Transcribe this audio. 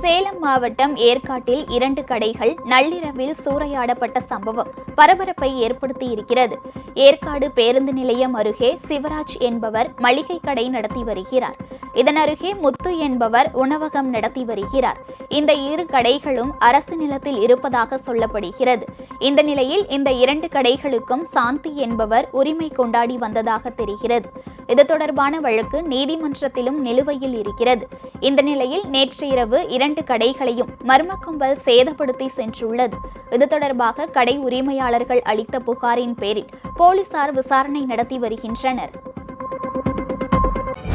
சேலம் மாவட்டம் ஏற்காட்டில் இரண்டு கடைகள் நள்ளிரவில் சூறையாடப்பட்ட சம்பவம் பரபரப்பை ஏற்படுத்தி இருக்கிறது. ஏற்காடு பேருந்து நிலையம் அருகே சிவராஜ் என்பவர் மளிகை கடை நடத்தி வருகிறார். இதனருகே முத்து என்பவர் உணவகம் நடத்தி வருகிறார். இந்த இரு கடைகளும் அரசு நிலத்தில் இருப்பதாக சொல்லப்படுகிறது. இந்த நிலையில் இந்த இரண்டு கடைகளுக்கும் சாந்தி என்பவர் உரிமை கொண்டாடி வந்ததாக தெரிகிறது. இது தொடர்பான வழக்கு நீதிமன்றத்திலும் நிலுவையில் இருக்கிறது. இந்த நிலையில் நேற்று இரவு இரண்டு கடைகளையும் மர்ம கும்பல் சேதப்படுத்தி சென்றுள்ளது. இது தொடர்பாக கடை உரிமையாளர்கள் அளித்த புகாரின் பேரில் போலீசார் விசாரணை நடத்தி வருகின்றனர்.